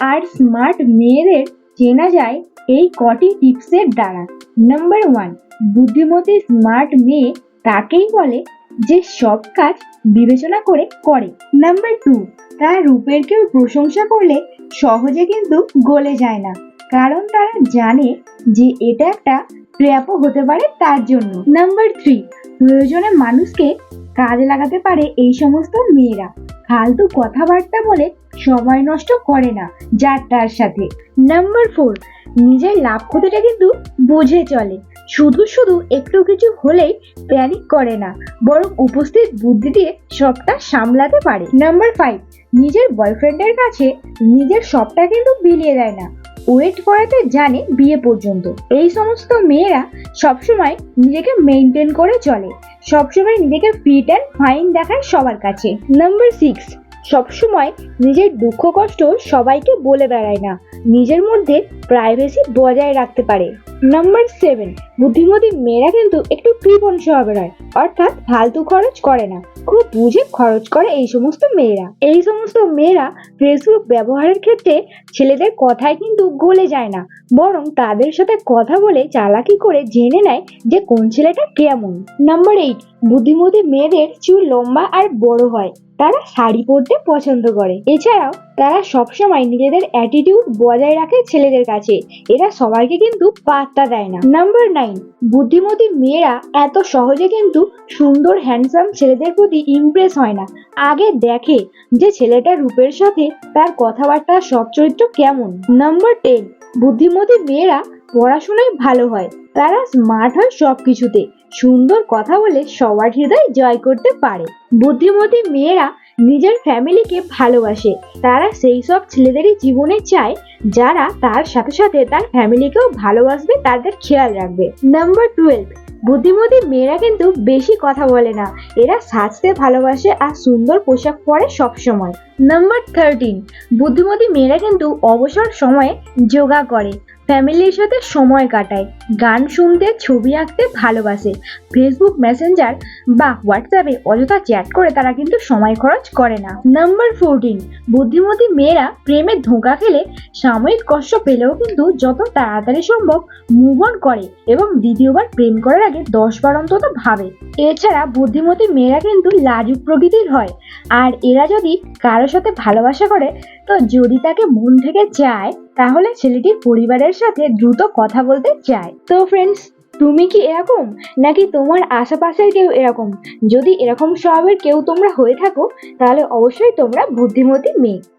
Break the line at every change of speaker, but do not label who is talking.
আর smart মেয়েদের চেনা যায় এই কটি টিপসের দ্বারা। নাম্বার ওয়ান বুদ্ধিমতী স্মার্ট মেয়ে তাকেই বলে যে সব কাজ বিবেচনা করে করে। নাম্বার টু তার রূপের কেউ প্রশংসা করলে সহজে কিন্তু গলে যায় না। কারণ তারা জানে যে এটা একটা ট্র্যাপও হতে পারে তার জন্য। নাম্বার থ্রি প্রয়োজনে মানুষকে কাজে লাগাতে পারে এই সমস্ত মেয়েরা। ফালতু কথাবার্তা বলে সময় নষ্ট করে না, যার তার সাথে। নাম্বার ফোর নিজের লাভ ক্ষতিটা কিন্তু বুঝে চলে। শুধু শুধু একটু কিছু হলেই প্যানিক করে না, বরং উপস্থিত বুদ্ধি দিয়ে সবটা সামলাতে পারে। নাম্বার ফাইভ নিজের বয়ফ্রেন্ডের কাছে নিজের সবটা কিন্তু বিলিয়ে দেয় না। ওয়েট করাতে জানে বিয়ে পর্যন্ত। এই সমস্ত মেয়েরা সবসময় নিজেকে মেনটেন করে চলে। সবসময় নিজেকে ফিট অ্যান্ড ফাইন দেখায় সবার কাছে। নাম্বার সিক্স সবসময় নিজের দুঃখ, কষ্ট সবাইকে বলে বেড়ায় না। নিজের মধ্যে প্রাইভেসি বজায় রাখতে পারে। নাম্বার সেভেন বুদ্ধিমতী মেয়েরা কিন্তু একটু কৃপণ স্বভাবের হয় অর্থাৎ ফালতু খরচ করে না, খুব বুঝে খরচ করে এই সমস্ত মেয়েরা। এই সমস্ত মেয়েরা ফেসবুক ব্যবহারের ক্ষেত্রে ছেলেদের কথায় কিন্তু গলে যায় না, বরং তাদের সাথে কথা বলে চালাকি করে জেনে নেয় যে কোন ছেলেটা কেমন। নাম্বার এইট বুদ্ধিমতী মেয়েদের চুল লম্বা আর বড় হয়, তারা শাড়ি পরতে পছন্দ করে। এছাড়াও তারা সবসময় নিজেদের অ্যাটিটিউড বজায় রাখে ছেলেদের কাছে, এরা সবাইকে কিন্তু পাত্তা দেয় না। নাম্বার নাইন বুদ্ধিমতী মেয়েরা এত সহজে কিন্তু সুন্দর হ্যান্ডসাম ছেলেদের প্রতি ইমপ্রেস হয় না। আগে দেখে যে ছেলেটা রূপের সাথে তার কথাবার্তা সব চরিত্র কেমন। নাম্বার টেন বুদ্ধিমতী মেয়েরা পড়াশোনায় ভালো হয়। তারা স্মার্ট হয় সব কিছুতে সুন্দর কথা বলে সবার হৃদয় জয় করতে পারে। বুদ্ধিমতী মেয়েরা নিজের ফ্যামিলিকে ভালোবাসে। তারা সেই সব ছেলেদেরই জীবনে চায়, যারা তার সাথে সাথে তার ফ্যামিলিকেও ভালোবাসবে, তাদের খেয়াল রাখবে। নাম্বার টুয়েলভ বুদ্ধিমতী মেয়েরা কিন্তু বেশি কথা বলে না। এরা সাজতে ভালোবাসে আর সুন্দর পোশাক পরে সবসময়। নাম্বার থার্টিন বুদ্ধিমতী মেয়েরা কিন্তু অবসর সময়ে যোগা করে। ফ্যামিলির সাথে সময় কাটায়, গান শুনতে, ছবি আঁকতে ভালোবাসে। ফেসবুক মেসেঞ্জার বা হোয়াটসঅ্যাপে অযথা চ্যাট করে তারা কিন্তু সময় খরচ করে না। নাম্বার ফোরটিন বুদ্ধিমতী মেয়েরা প্রেমে ধোঁকা খেলে সাময়িক কষ্ট পেলেও কিন্তু যত তাড়াতাড়ি সম্ভব মুভ অন করে এবং দ্বিতীয়বার প্রেম করার আগে দশ বার অন্তত ভাবে। এছাড়া বুদ্ধিমতী মেয়েরা কিন্তু লাজুক প্রকৃতির হয়। আর এরা যদি কারোর সাথে ভালোবাসা করে, তো যদি তাকে মন থেকে চায় তাহলে ছেলেটি পরিবারের সাথে দ্রুত কথা বলতে চায়। তো ফ্রেন্ডস তুমি কি এরকম? নাকি তোমার আশেপাশের কেউ এরকম? যদি এরকম স্বভাবের কেউ তোমরা হয়ে থাকো, তাহলে অবশ্যই তোমরা বুদ্ধিমতী মেয়ে।